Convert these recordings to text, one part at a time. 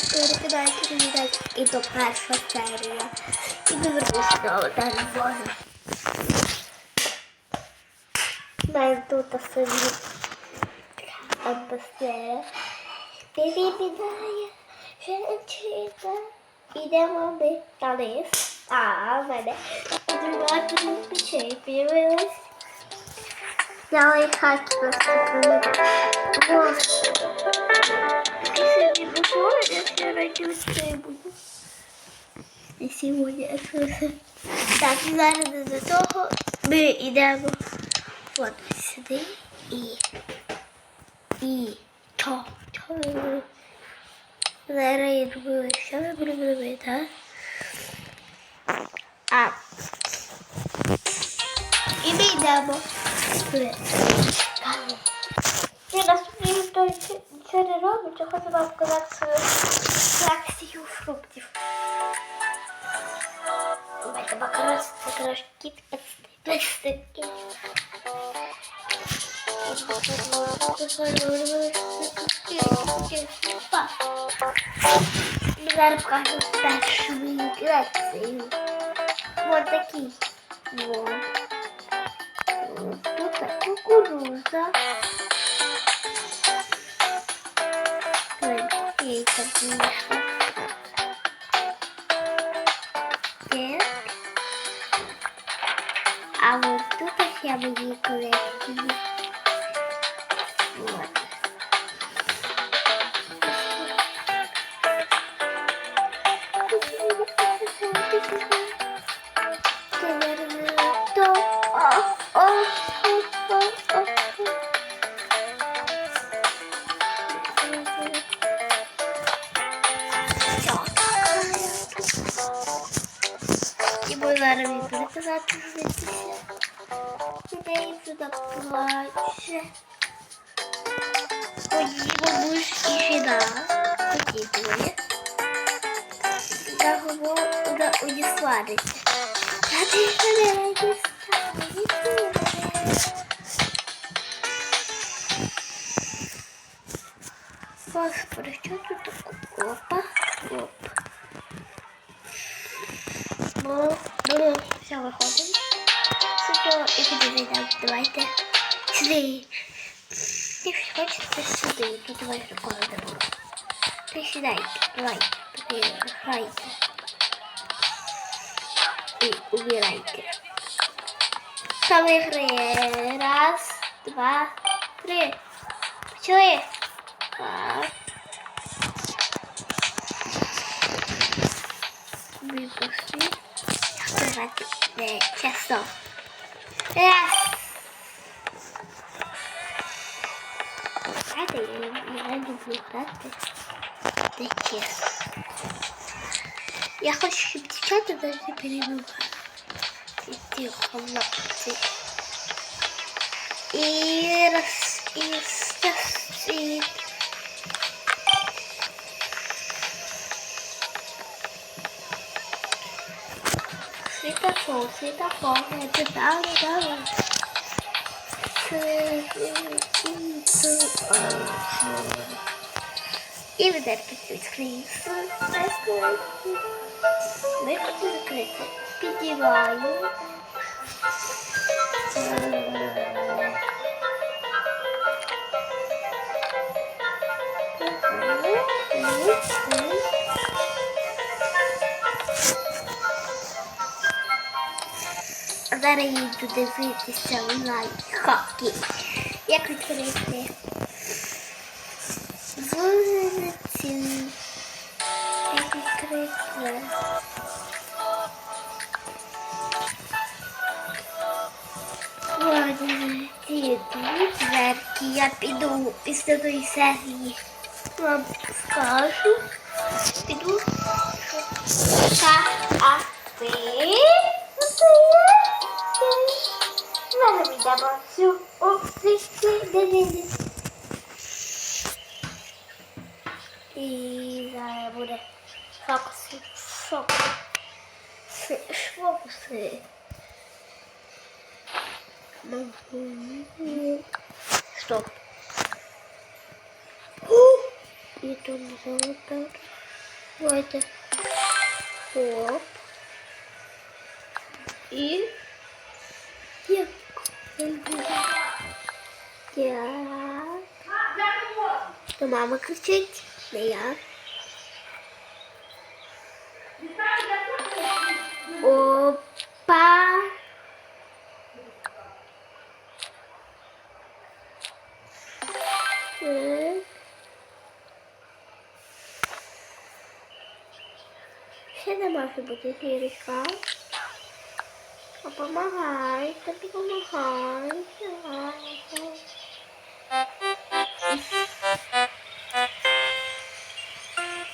arkadaşlar bir e do Bir tá de buradan var. Ben burada sevdim. Atmosfera. Beni bir daha Gentilda. E de uma vez, talvez. Ah, vai, né? Do eu do pichei, primeiros. Não é fácil pra você. Nossa. сегодня бухой, я все родился буду. І сьогодні Так, зараз до того ми йдемо от сюди і і чо, чо ми будемо. Зараз я думаю, що ми будемо робити, так? А. І ми йдемо нічого не робить, я хочу вам показати свою фракцію фруктів. Давайте макарос, макарос, кіт, пестики. Ми зараз покажемо першу мою лекцію. Вот такий. Вот. Вот тут кукуруза. Яйца вийшло. Так. А вот тут я мої колекції. Вот. Zaraz wybrać, zobaczyć, że się wydaje, że to płacze. Chodziło buźki się da. Chodziło, nie? Tak było, uda udzielać. Ja też nie wiem, jak jest. Ти ж хочете сюди, то давай рекомендуємо. Присідайте, давайте, туди грайте. І убирайте. Хто виграє? Раз, два, три. Почали. Так. Випусти. Давайте де часов. Раз. Давайте я, я люблю грати. Де чесно. Я хочу, щоб дівчата навіть не перебували. І ті хлопці. І раз, і раз, і Світофор, світофор, це далі, далі. І ви дерпите відкриється. Ми хочу закрити. Підіваю. А зараз я йду дивитися лайфхаки. Як відкрити? Vamos Teşekkür ederim. Bu advertido tiver que ir rápido, pista do encerre. Vamos buscar. Rápido. Tá a ver. Não sei. Maravilha, bom. O que é foca-se, só. Se foca-se. Stop. Uh! E estamos a voltar. ter, Stop. E... E... Yeah. É é? é? Tomar uma cachete. Yeah. Ще не може бути зірочка. А помагай, тобі помагай.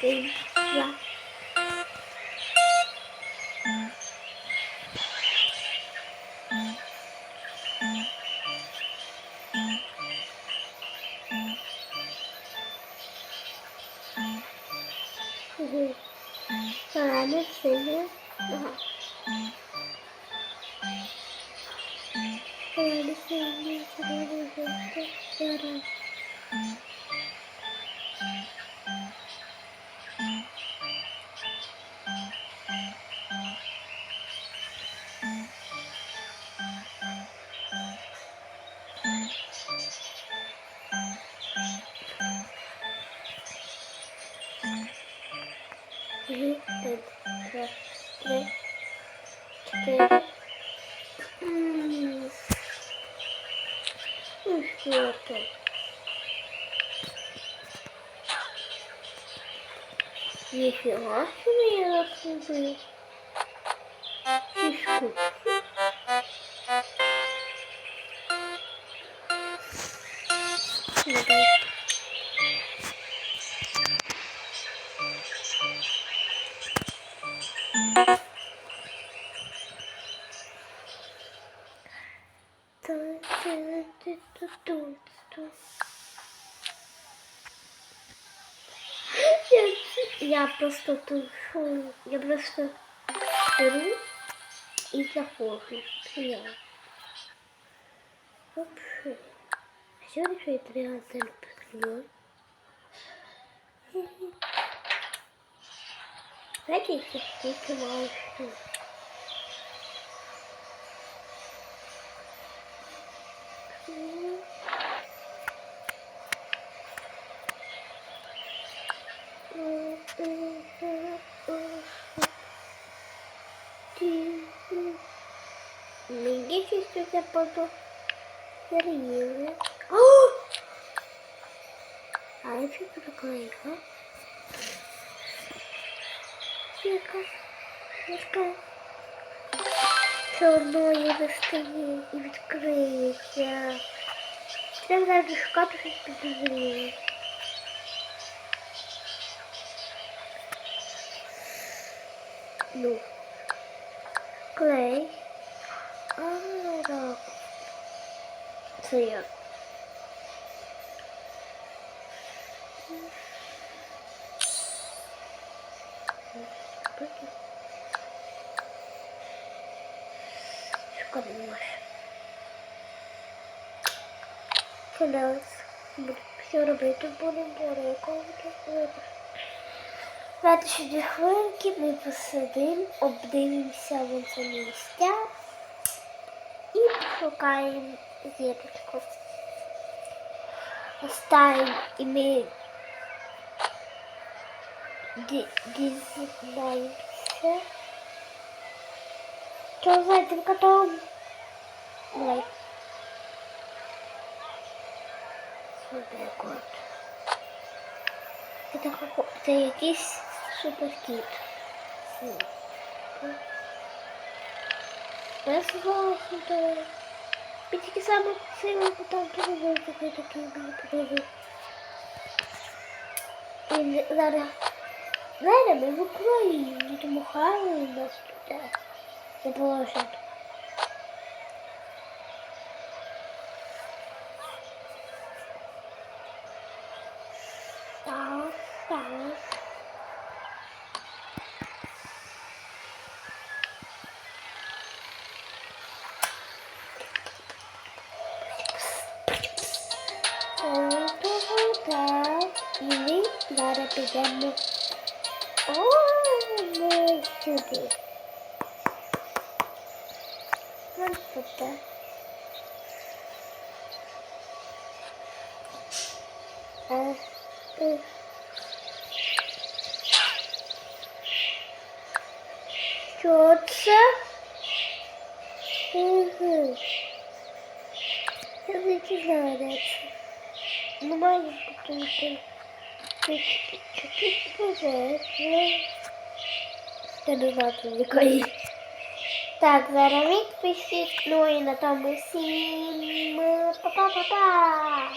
Ти, два. Мгм. Yani seni daha. Seni sana. Hmm. Üflüyorum. Yeşil nasıl bir yaratıldı? Hiç kokusu. Şimdi Thank you. Просто тушу, я просто беру и захожу. Я. Вообще. Все решает реально люблю. Знаете, если штуки мало что. Ninguém fez que você apontou. Seria. Oh! Ai, fica pra colega. Fica. Fica. Чорною достає і відкриється. Треба зараз шукати щось підозріле. Ну. Клей. цвет. Шоколадный марш. Пожалуйста. Все робити будемо до якого вибору. Давайте ще дві хвилинки, ми посидимо, обдивимося в місця і пошукаємо. zero de coisa. Está em meio de desinência. Então vai ter que dar um like. Super quanto. Então, tem aqui super cute. Sim. Essa é a Bitki sarmak senin tanıtımı gördük öteki bilgileri. Şimdi Zara. vou ben bu kurayı dedim o harmanı nasıl tutar. Yapılaşan. tá tá зараз підемо О, ми сюди. Ось туди. Е, е. Що це? Угу. Я не знаю, де це. Ну, має бути Чуть-чуть позже. Я не знаю, тут якої. Так, зараз відпишіть. Ну і на тому всім. Па-па-па-па.